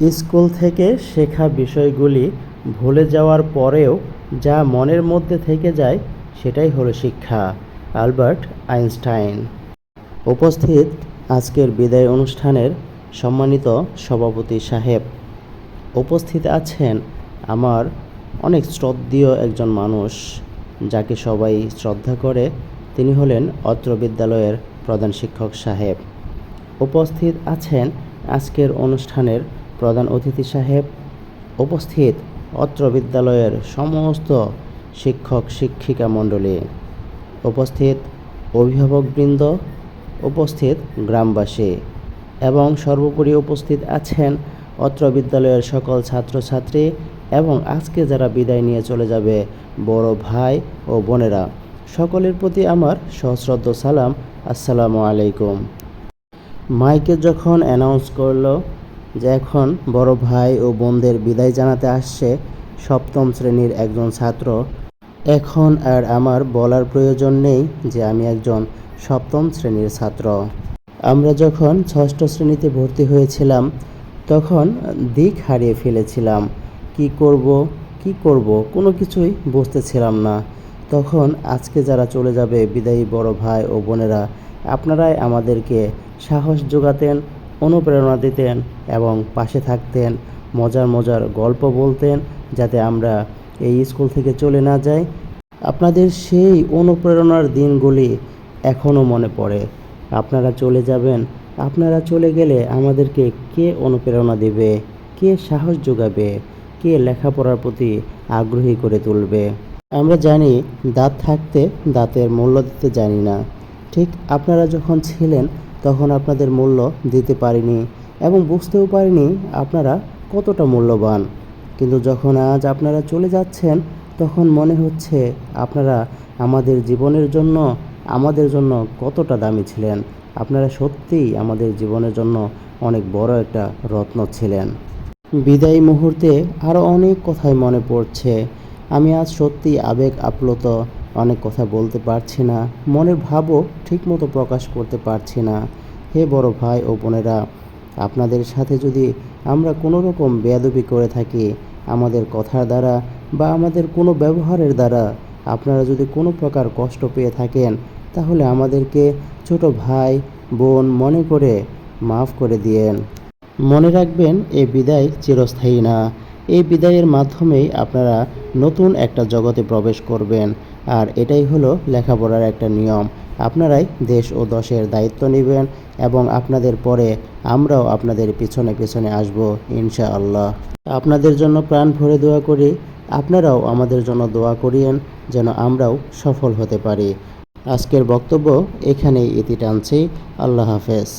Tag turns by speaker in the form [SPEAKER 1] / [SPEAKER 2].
[SPEAKER 1] School থেকে শেখা বিষয়গুলি ভুলে যাওয়ার পরেও যা মনের মধ্যে থেকে যায় সেটাই হলো শিক্ষা। Albert Einstein. উপস্থিত আজকের বিদায় অনুষ্ঠানের সম্মানিত সভাপতি সাহেব। উপস্থিত আছেন আমার অনেক শ্রদ্ধীয় একজন মানুষ, যাকে সবাই শ্রদ্ধা করে। তিনি হলেন অত্র বিদ্যালয়ের প্রধান শিক্ষক সাহেব। উপস্থিত আছেন আজকের অনুষ্ঠানের প্রধান অতিথি সাহেব উপস্থিত অত্র বিদ্যালয়ের সমস্ত শিক্ষক শিক্ষিকা মণ্ডলী। উপস্থিত অভিভাবকবৃন্দ, উপস্থিত গ্রামবাসী এবং সর্বোপরি উপস্থিত আছেন অত্র বিদ্যালয়ের সকল ছাত্রছাত্রী এবং আজকে যারা বিদায় নিয়ে চলে যাবে বড় ভাই ও বোনেরা, সকলের প্রতি আমার সশ্রদ্ধ সালাম। আসসালামু আলাইকুম। মাইকে যখন অ্যানাউন্স করল যে এখন বড় ভাই ও বোনদের বিদায় জানাতে আসছে সপ্তম শ্রেণির একজন ছাত্র। এখন আর আমার বলার প্রয়োজন নেই যে আমি একজন সপ্তম শ্রেণির ছাত্র। আমরা যখন ষষ্ঠ শ্রেণীতে ভর্তি হয়েছিলাম, তখন দিক হারিয়ে ফেলেছিলাম। কি করব কি করব, কোনো কিছুই বুঝতেছিলাম না। তখন আজকে যারা চলে যাবে বিদায়ী বড় ভাই ও বোনেরা, আপনারাই আমাদেরকে সাহস যোগাতেন অনুপ্রেরণা দিতেন এবং পাশে থাকতেন, মজার মজার গল্প বলতেন যাতে আমরা এই স্কুল থেকে চলে না যাই। আপনাদের সেই অনুপ্রেরণার দিনগুলি এখনও মনে পড়ে। আপনারা চলে যাবেন, আপনারা চলে গেলে আমাদেরকে কে অনুপ্রেরণা দেবে, কে সাহস যোগাবে, কে লেখাপড়ার প্রতি আগ্রহী করে তুলবে? আমরা জানি দাঁত থাকতে দাঁতের মূল্য দিতে জানি না। ঠিক আপনারা যখন ছিলেন তখন আপনাদের মূল্য দিতে পারিনি এবং বুঝতেও পারিনি আপনারা কতটা মূল্যবান। কিন্তু যখন আজ আপনারা চলে যাচ্ছেন, তখন মনে হচ্ছে আপনারা আমাদের জীবনের জন্য, আমাদের জন্য কতটা দামি ছিলেন। আপনারা সত্যিই আমাদের জীবনের জন্য অনেক বড় একটা রত্ন ছিলেন। বিদায়ী মুহূর্তে আরও অনেক কথাই মনে পড়ছে। আমি আজ সত্যি আবেগ আপ্লুত অনেক কথা বলতে পারছি না, মনের ভাবও ঠিকমতো প্রকাশ করতে পারছি না। হে বড় ভাই ও বোনেরা, আপনাদের সাথে যদি আমরা কোনো রকম বেয়াদবি করে থাকি, আমাদের কথার দ্বারা বা আমাদের কোনো ব্যবহারের দ্বারা আপনারা যদি কোনো প্রকার কষ্ট পেয়ে থাকেন, তাহলে আমাদেরকে ছোট ভাই, বোন মনে করে মাফ করে দিয়েন। মনে রাখবেন এই বিদায় চিরস্থায়ী না। এই বিদায়ের মাধ্যমেই আপনারা নতুন একটা জগতে প্রবেশ করবেন। আর এটাই হলো লেখাপড়ার একটা নিয়ম। আপনারাই দেশ ও দশের দায়িত্ব নেবেন এবং আপনাদের পরে আমরাও আপনাদের পিছনে পিছনে আসব, ইনশাআল্লাহ। আপনাদের জন্য প্রাণ ভরে দোয়া করি। আপনারাও আমাদের জন্য দোয়া করিয়েন যেন আমরাও সফল হতে পারি। আজকের বক্তব্য এখানেই ইতি টানছি। আল্লাহ হাফেজ।